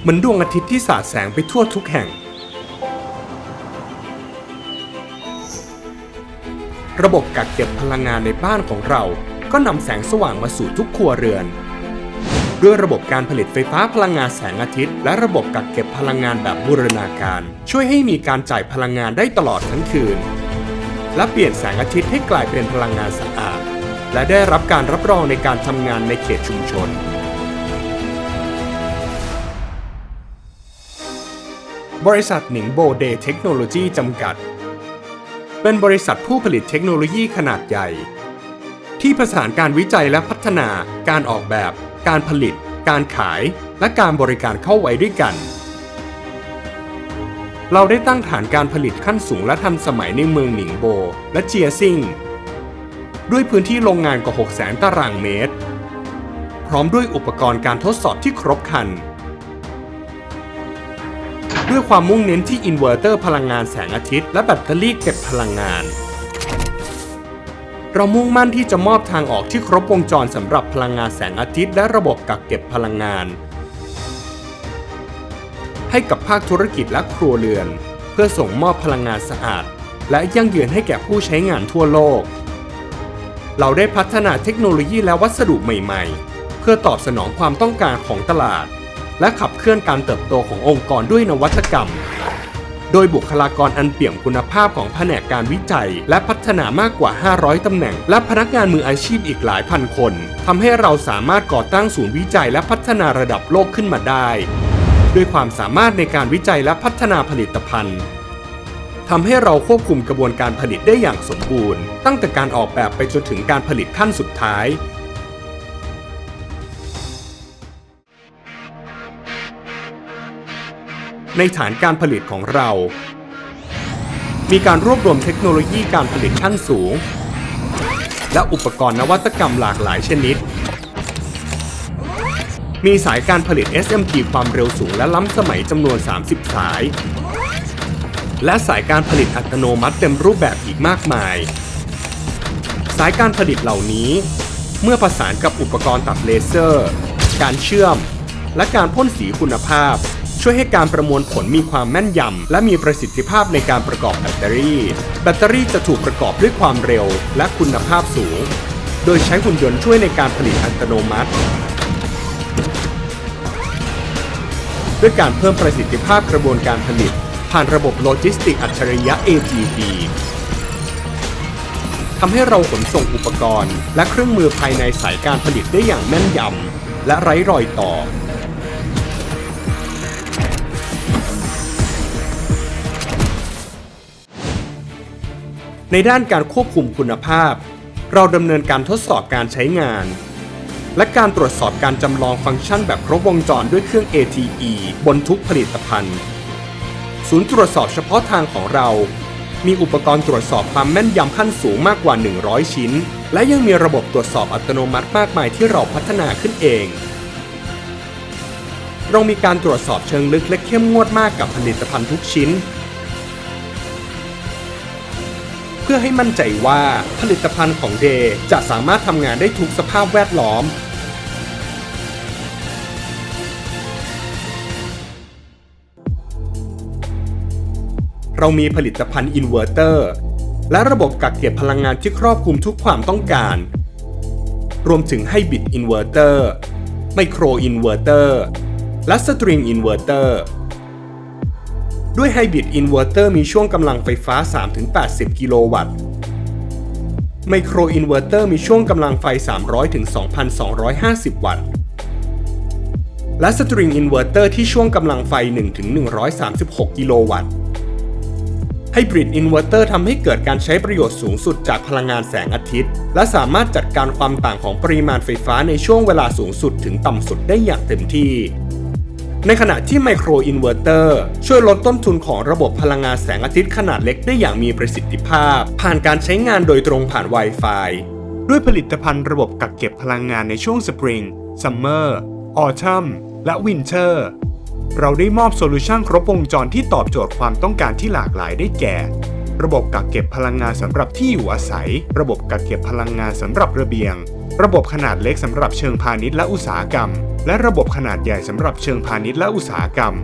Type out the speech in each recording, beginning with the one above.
เหมือนดวงอาทิตย์ที่สาดแสงไปทั่วทุกแห่ง ระบบกักเก็บพลังงานในบ้านของเราก็นำแสงสว่างมาสู่ทุกครัวเรือน ด้วยระบบการผลิตไฟฟ้าพลังงานแสงอาทิตย์ และระบบกักเก็บพลังงานแบบบูรณาการ ช่วยให้มีการจ่ายพลังงานได้ตลอดทั้งคืน และเปลี่ยนแสงอาทิตย์ให้กลายเป็นพลังงานสะอาด และได้รับการรับรองในการทำงานในเขตชุมชน บริษัทหนิงโบเดย์เทคโนโลยีจำกัด เป็นบริษัทผู้ผลิตเทคโนโลยีขนาดใหญ่ ที่ผสานการวิจัยและพัฒนา การออกแบบ การผลิต การขาย และการบริการเข้าไว้ด้วยกัน เราได้ตั้งฐานการผลิตขั้นสูงและทันสมัยในเมืองหนิงโบ และเจียซิงด้วยพื้นที่โรงงานกว่า 6 0 0 0 0ตารางเมตร พร้อมด้วยอุปกรณ์การทดสอบที่ครบครัน ด้วยความมุ่งเน้นที่อินเวอร์เตอร์พลังงานแสงอาทิตย์ และแบตเตอรี่เก็บพลังงาน เรามุ่งมั่นที่จะมอบทางออกที่ครบวงจรสำหรับพลังงานแสงอาทิตย์ และระบบกักเก็บพลังงาน ให้กับภาคธุรกิจและครัวเรือน เพื่อส่งมอบพลังงานสะอาด และยั่งยืนให้แก่ผู้ใช้งานทั่วโลก เราได้พัฒนาเทคโนโลยีและวัสดุใหม่ ๆ เพื่อตอบสนองความต้องการของตลาด และขับเคลื่อนการเติบโตขององค์กรด้วยนวัตกรรม โดยบุคลากรอันเปี่ยมคุณภาพของแผนกการวิจัย และพัฒนามากกว่า 500 ตำแหน่ง และพนักงานมืออาชีพอีกหลายพันคนทำให้เราสามารถก่อตั้งศูนย์วิจัยและพัฒนาระดับโลกขึ้นมาได้ด้วยความสามารถในการวิจัยและพัฒนาผลิตภัณฑ์ทำให้เราควบคุมกระบวนการผลิตได้อย่างสมบูรณ์ ตั้งแต่การออกแบบไปจนถึงการผลิตขั้นสุดท้าย ในฐานการผลิตของเรา มีการรวบรวมเทคโนโลยีการผลิตขั้นสูง และอุปกรณ์นวัตกรรมหลากหลายชนิด มีสายการผลิต SMT ความเร็วสูงและล้ำสมัยจำนวน 30 สาย และสายการผลิตอัตโนมัติเต็มรูปแบบอีกมากมาย สายการผลิตเหล่านี้ เมื่อผสานกับอุปกรณ์ตัดเลเซอร์ การเชื่อม และการพ่นสีคุณภาพ ช่วยให้การประมวลผลมีความแม่นยำ และมีประสิทธิภาพในการประกอบแบตเตอรี่ แบตเตอรี่จะถูกประกอบด้วยความเร็วและคุณภาพสูง โดยใช้หุ่นยนต์ช่วยในการผลิตอัตโนมัติ ด้วยการเพิ่มประสิทธิภาพกระบวนการผลิต ผ่านระบบโลจิสติกอัจฉริยะ AGV ทำให้เราขนส่งอุปกรณ์ และเครื่องมือภายในสายการผลิตได้อย่างแม่นยำและไร้รอยต่อ ในด้านการควบคุมคุณภาพ เราดำเนินการทดสอบการใช้งาน และการตรวจสอบการจำลองฟังก์ชันแบบครบวงจรด้วยเครื่อง ATE บนทุกผลิตภัณฑ์ ศูนย์ตรวจสอบเฉพาะทางของเรา มีอุปกรณ์ตรวจสอบความแม่นยำขั้นสูงมากกว่า 100 ชิ้น และยังมีระบบตรวจสอบอัตโนมัติมากมายที่เราพัฒนาขึ้นเอง เรามีการตรวจสอบเชิงลึกและเข้มงวดมากกับผลิตภัณฑ์ทุกชิ้น พื่อให้มั่นใจว่าผลิตภัณฑ์ของเดย์จะสามารถทำงานได้ทุกสภาพแวดล้อม เรามีผลิตภัณฑ์อินเวอร์เตอร์และระบบกักเก็บพลังงานที่ครอบคลุมทุกความต้องการ รวมถึงไฮบิดอินเวอร์เตอร์ไมโครอินเวอร์เตอร์และสตริงอินเวอร์เตอร์ ด้วยไฮบริดอินเวอร์เตอร์มีช่วงกำลังไฟฟ้า 3-80 กิโลวัตต์ไมโครอินเวอร์เตอร์มีช่วงกำลังไฟ 300-2,250 วัตต์ และสตริงอินเวอร์เตอร์ที่ช่วงกำลังไฟ 1-136 กิโลวัตต์ไฮบริดอินเวอร์เตอร์ทำให้เกิดการใช้ประโยชน์สูงสุดจากพลังงานแสงอาทิตย์ และสามารถจัดการความต่างของปริมาณไฟฟ้าในช่วงเวลาสูงสุดถึงต่ำสุดได้อย่างเต็มที่ ในขณะที่ไมโครอินเวอร์เตอร์ช่วยลดต้นทุนของระบบพลังงานแสงอาทิตย์ขนาดเล็กได้อย่างมีประสิทธิภาพ ผ่านการใช้งานโดยตรงผ่าน Wi-Fi ด้วยผลิตภัณฑ์ระบบกักเก็บพลังงานในช่วงสปริงซัมเมอร์ออทัมและวินเทอร์เราได้มอบโซลูชันครบวงจรที่ตอบโจทย์ความต้องการที่หลากหลายได้แก่ ระบบกักเก็บพลังงานสำหรับที่อยู่อาศัย ระบบกักเก็บพลังงานสำหรับระเบียง ระบบขนาดเล็กสำหรับเชิงพาณิชย์และอุตสาหกรรม และระบบขนาดใหญ่สำหรับเชิงพาณิชย์และอุตสาหกรรม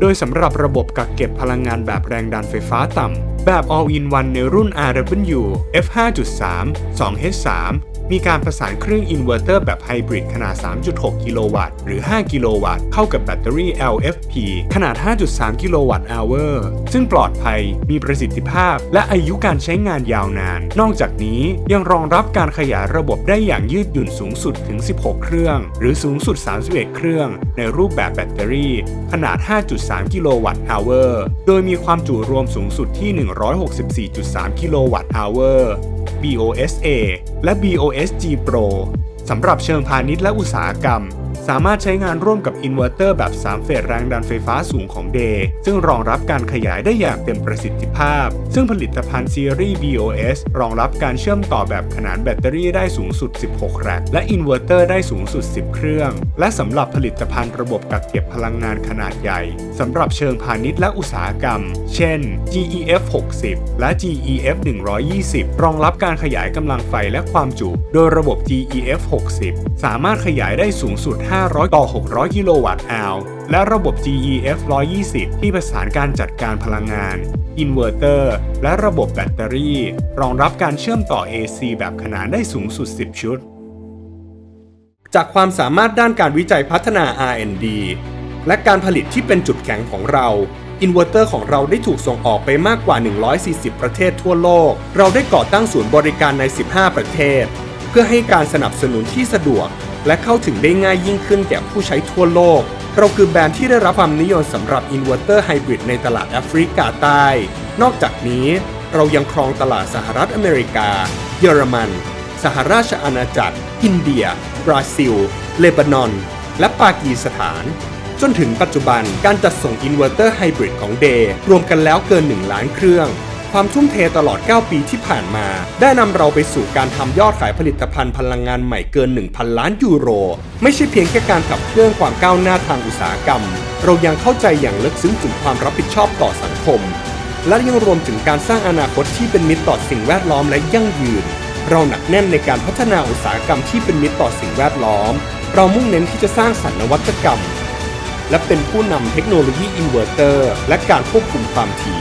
โดยสำหรับระบบกักเก็บพลังงานแบบแรงดันไฟฟ้าต่ำ แบบ All-in-one ในรุ่น RW F5.3 2H3 มีการประสานเครื่องอินเวอร์เตอร์แบบไฮบริดขนาด 3.6 กิโลวัตต์หรือ 5 กิโลวัตต์เข้ากับแบตเตอรี่ LFP ขนาด 5.3 กิโลวัตต์ hour ซึ่งปลอดภัย มีประสิทธิภาพ และอายุการใช้งานยาวนาน นอกจากนี้ยังรองรับการขยายระบบได้อย่างยืดหยุ่นสูงสุดถึง 16 เครื่อง หรือสูงสุด 31 เครื่อง ในรูปแบบแบตเตอรี่ ขนาด 5.3 กิโลวัตต์ hour โดยมีความจุรวมสูงสุดที่ 164.3 กิโลวัตต์ hour BOSA และ BOS SG Pro สำหรับเชิงพาณิชย์และอุตสาหกรรม สามารถใช้งานร่วมกับอินเวอร์เตอร์แบบ 3 เฟสแรงดันไฟฟ้าสูงของ d ดซึ่งรองรับการขยายได้อย่างเต็มประสิทธิภาพ ซึ่งผลิตภัณฑ์ซีรีส์ BOS รองรับการเชื่อมต่อแบบขนานแบตเตอรี่ได้สูงสุด 16 แร็กและอินเวอร์เตอร์ได้สูงสุด 10 เครื่อง และสำหรับผลิตภัณฑ์ระบบกักเก็บพลังงานขนาดใหญ่สำหรับเชิงพาณิชย์และอุตสาหกรรม เช่น GEF 60 และ GEF 120 รองรับการขยายกำลังไฟและความจุ โดยระบบ GEF 60 สามารถขยายได้สูงสุด 5 500 ต่อ 600 กิโลวัตต์อาวและระบบ GEF 120 ที่ประสานการจัดการพลังงาน อินเวอร์เตอร์ และระบบแบตเตอรี่ รองรับการเชื่อมต่อ AC แบบขนานได้สูงสุด 10 ชุด จากความสามารถด้านการวิจัยพัฒนา R&D และการผลิตที่เป็นจุดแข็งของเราอินเวอร์เตอร์ของเราได้ถูกส่งออกไปมากกว่า 140 ประเทศทั่วโลก เราได้ก่อตั้งศูนย์บริการใน 15 ประเทศ เพื่อให้การสนับสนุนที่สะดวก และเข้าถึงได้ง่ายยิ่งขึ้นแก่ผู้ใช้ทั่วโลก เราคือแบรนด์ที่ได้รับความนิยมสำหรับอินเวอร์เตอร์ไฮบริดในตลาดแอฟริกาใต้ นอกจากนี้ เรายังครองตลาดสหรัฐอเมริกา เยอรมัน สหราชอาณาจักร อินเดีย บราซิล เลบานอน และปากีสถานจนถึงปัจจุบันการจัดส่งอินเวอร์เตอร์ไฮบริดของเดย์รวมกันแล้วเกิน 1 ล้านเครื่อง ความทุ่มเทตลอด 9 ปีที่ผ่านมา ได้นำเราไปสู่การทำยอดขายผลิตภัณฑ์พลังงานใหม่เกิน 1,000 ล้านยูโร ไม่ใช่เพียงแค่การขับเคลื่อนความก้าวหน้าทางอุตสาหกรรม เรายังเข้าใจอย่างลึกซึ้งถึงความรับผิดชอบต่อสังคม และยังรวมถึงการสร้างอนาคตที่เป็นมิตรต่อสิ่งแวดล้อมและยั่งยืน เราหนักแน่นในการพัฒนาอุตสาหกรรมที่เป็นมิตรต่อสิ่งแวดล้อม เรามุ่งเน้นที่จะสร้างสรรค์นวัตกรรม และเป็นผู้นำเทคโนโลยีอินเวอร์เตอร์ และการควบคุมความถี่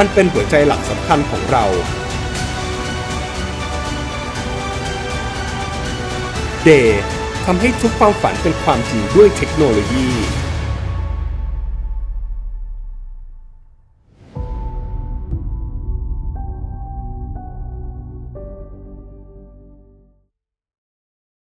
อันเป็นหัวใจหลักสำคัญของเรา เดย์ทำให้ทุกความฝันเป็นความจริงด้วยเทคโนโลยี